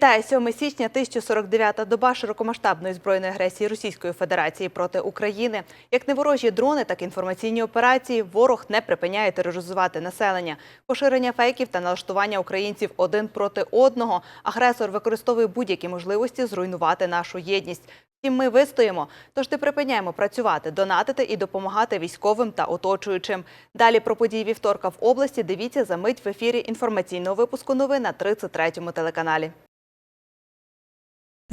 Вітаю 7 січня, 1049-та доба широкомасштабної збройної агресії Російської Федерації проти України. Як неворожі дрони, так і інформаційні операції ворог не припиняє тероризувати населення. Поширення фейків та налаштування українців один проти одного. Агресор використовує будь-які можливості зруйнувати нашу єдність. Втім, ми вистоїмо, тож не припиняємо працювати, донатити і допомагати військовим та оточуючим. Далі про події вівторка в області дивіться за мить в ефірі інформаційного випуску новин на 33-му телеканалі.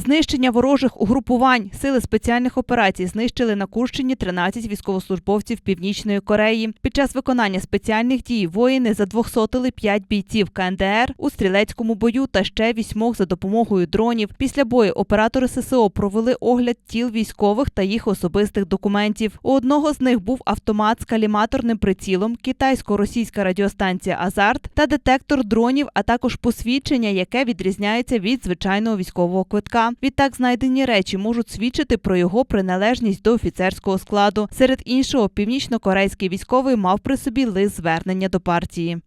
Знищення ворожих угрупувань. Сили спеціальних операцій знищили на Курщині 13 військовослужбовців Північної Кореї. Під час виконання спеціальних дій воїни задвохсотили 5 бійців КНДР у стрілецькому бою та ще вісьмох за допомогою дронів. Після бою оператори ССО провели огляд тіл військових та їх особистих документів. У одного з них був автомат з каліматорним прицілом, китайсько-російська радіостанція Азарт та детектор дронів, а також посвідчення, яке відрізняється від звичайного військового квитка. Відтак знайдені речі можуть свідчити про його приналежність до офіцерського складу. Серед іншого, північно-корейський військовий мав при собі лист звернення до партії.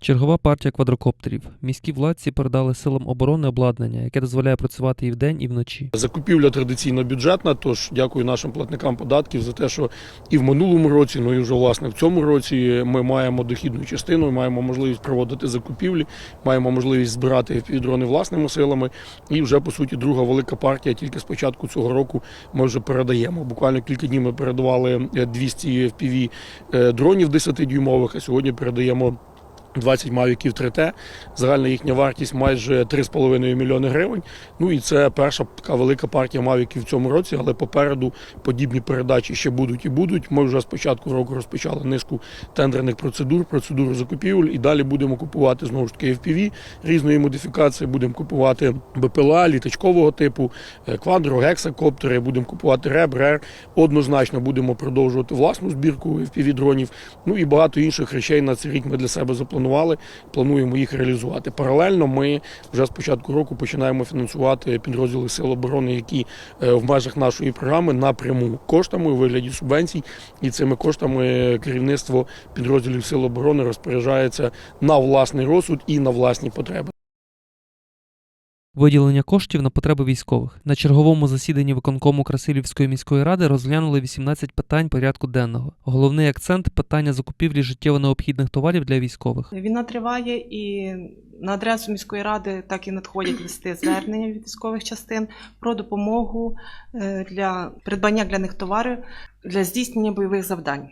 Чергова партія квадрокоптерів. Міські владці передали силам оборони обладнання, яке дозволяє працювати і вдень, і вночі. Закупівля традиційно бюджетна, тож дякую нашим платникам податків за те, що і в минулому році, ну і вже власне в цьому році ми маємо дохідну частину, маємо можливість проводити закупівлі, маємо можливість збирати дрони власними силами. І вже по суті друга велика партія. Тільки з початку цього року ми вже передаємо. Буквально кілька днів ми передавали е, 200 FPV е, дронів 10-дюймових, а сьогодні передаємо. 20 мавіків 3T, загальна їхня вартість майже 3,5 мільйони гривень. Ну і це перша така велика партія мавіків в цьому році, але попереду подібні передачі ще будуть і будуть. Ми вже з початку року розпочали низку тендерних процедур, процедур закупівель, і далі будемо купувати знову ж таки FPV різної модифікації. Будемо купувати БПЛА, літачкового типу, е, квадро, гексакоптери, будемо купувати РЕБ, РЕР. Однозначно будемо продовжувати власну збірку FPV дронів. Ну і багато інших речей на цей рік ми для себе запланували. Плануємо їх реалізувати. Паралельно ми вже з початку року починаємо фінансувати підрозділи Сил оборони, які е, в межах нашої програми напряму коштами у вигляді субвенцій. І цими коштами керівництво підрозділів Сил оборони розпоряджається на власний розсуд і на власні потреби. Виділення коштів на потреби військових на черговому засіданні виконкому Красилівської міської ради розглянули 18 питань порядку денного. Головний акцент питання закупівлі життєво необхідних товарів для військових. Війна триває, і на адресу міської ради так і надходять листи звернення від військових частин про допомогу е, для придбання для них товарів для здійснення бойових завдань.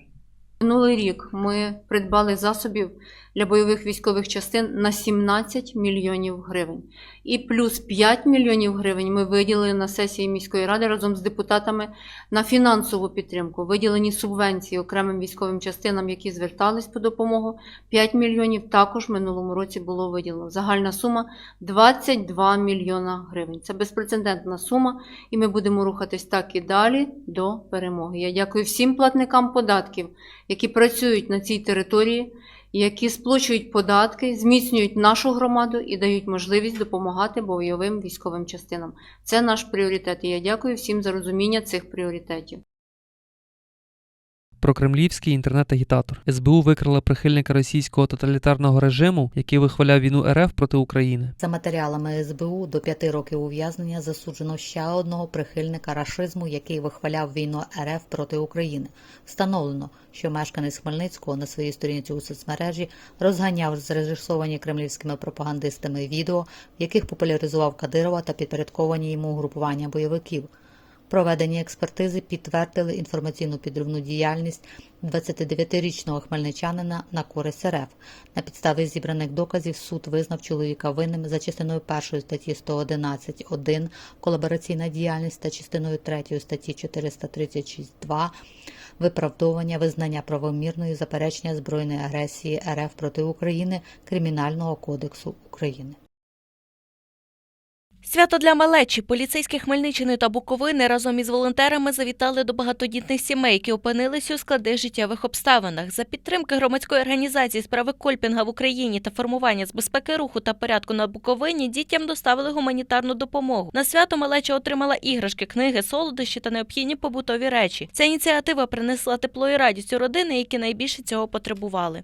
Минулий рік ми придбали засобів для бойових військових частин на 17 мільйонів гривень. І плюс 5 мільйонів гривень ми виділили на сесії міської ради разом з депутатами на фінансову підтримку. Виділені субвенції окремим військовим частинам, які звертались по допомогу. 5 мільйонів також минулому році було виділено. Загальна сума 22 мільйона гривень. Це безпрецедентна сума, і ми будемо рухатись так і далі до перемоги. Я дякую всім платникам податків, які працюють на цій території, які сплачують податки, зміцнюють нашу громаду і дають можливість допомагати бойовим військовим частинам. Це наш пріоритет. І я дякую всім за розуміння цих пріоритетів. Прокремлівський інтернет-агітатор СБУ викрила прихильника російського тоталітарного режиму, який вихваляв війну РФ проти України. За матеріалами СБУ до п'яти років ув'язнення засуджено ще одного прихильника рашизму, який вихваляв війну РФ проти України. Встановлено, що мешканець Хмельницького на своїй сторінці у соцмережі розганяв зрежисовані кремлівськими пропагандистами відео, в яких популяризував Кадирова та підпорядковані йому групування бойовиків. Проведені експертизи підтвердили інформаційну підривну діяльність 29-річного хмельничанина на користь РФ. На підставі зібраних доказів суд визнав чоловіка винним за частиною 1 статті 111.1 колабораційна діяльність та частиною 3 статті 436.2 виправдовування визнання правомірної заперечення збройної агресії РФ проти України Кримінального кодексу України. Свято для малечі. Поліцейські Хмельниччини та Буковини разом із волонтерами завітали до багатодітних сімей, які опинилися у складних життєвих обставинах. За підтримки громадської організації справи Кольпінга в Україні та формування з безпеки руху та порядку на Буковині дітям доставили гуманітарну допомогу. На свято малеча отримала іграшки, книги, солодощі та необхідні побутові речі. Ця ініціатива принесла тепло і радість у родини, які найбільше цього потребували.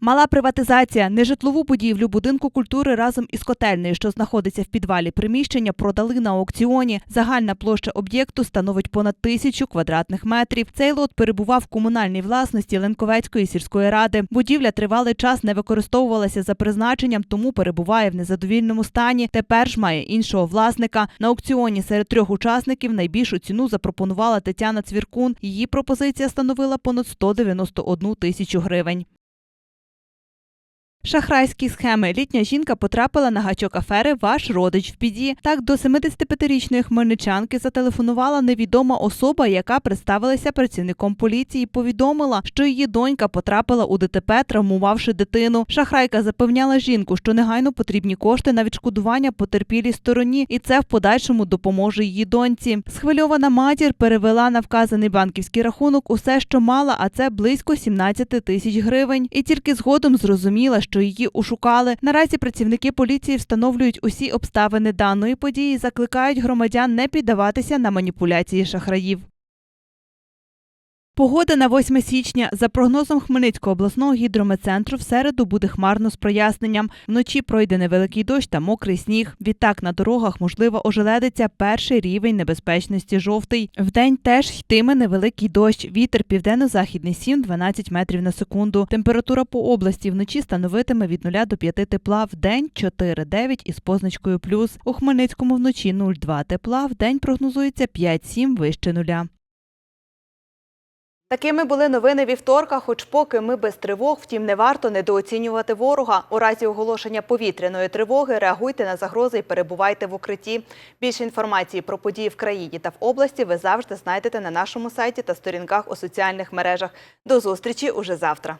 Мала приватизація. Нежитлову будівлю будинку культури разом із котельнею, що знаходиться в підвалі приміщення, продали на аукціоні. Загальна площа об'єкту становить понад тисячу квадратних метрів. Цей лот перебував в комунальній власності Ленковецької сільської ради. Будівля тривалий час не використовувалася за призначенням, тому перебуває в незадовільному стані. Тепер ж має іншого власника. На аукціоні серед трьох учасників найбільшу ціну запропонувала Тетяна Цвіркун. Її пропозиція становила понад 191 тисячу гривень. Шахрайські схеми. Літня жінка потрапила на гачок афери Ваш родич в біді. Так до 75-річної хмельничанки зателефонувала невідома особа, яка представилася працівником поліції. Повідомила, що її донька потрапила у ДТП, травмувавши дитину. Шахрайка запевняла жінку, що негайно потрібні кошти на відшкодування потерпілій стороні, і це в подальшому допоможе її доньці. Схвильована матір перевела на вказаний банківський рахунок усе, що мала, а це близько 17 тисяч гривень. І тільки згодом зрозуміла, що її ушукали. Наразі працівники поліції встановлюють усі обставини даної події, і закликають громадян не піддаватися на маніпуляції шахраїв. Погода на 8 січня. За прогнозом Хмельницького обласного гідрометцентру в середу буде хмарно з проясненням. Вночі пройде невеликий дощ та мокрий сніг. Відтак на дорогах можлива ожеледиця перший рівень небезпечності жовтий. Вдень теж йтиме невеликий дощ. Вітер південно-західний 7-12 метрів на секунду. Температура по області вночі становитиме від 0 до 5 тепла, вдень 4-9 із позначкою плюс. У Хмельницькому вночі 0,2 тепла, вдень прогнозується 5-7 вище нуля. Такими були новини вівторка, хоч поки ми без тривог, втім не варто недооцінювати ворога. У разі оголошення повітряної тривоги реагуйте на загрози і перебувайте в укритті. Більше інформації про події в країні та в області ви завжди знайдете на нашому сайті та сторінках у соціальних мережах. До зустрічі уже завтра.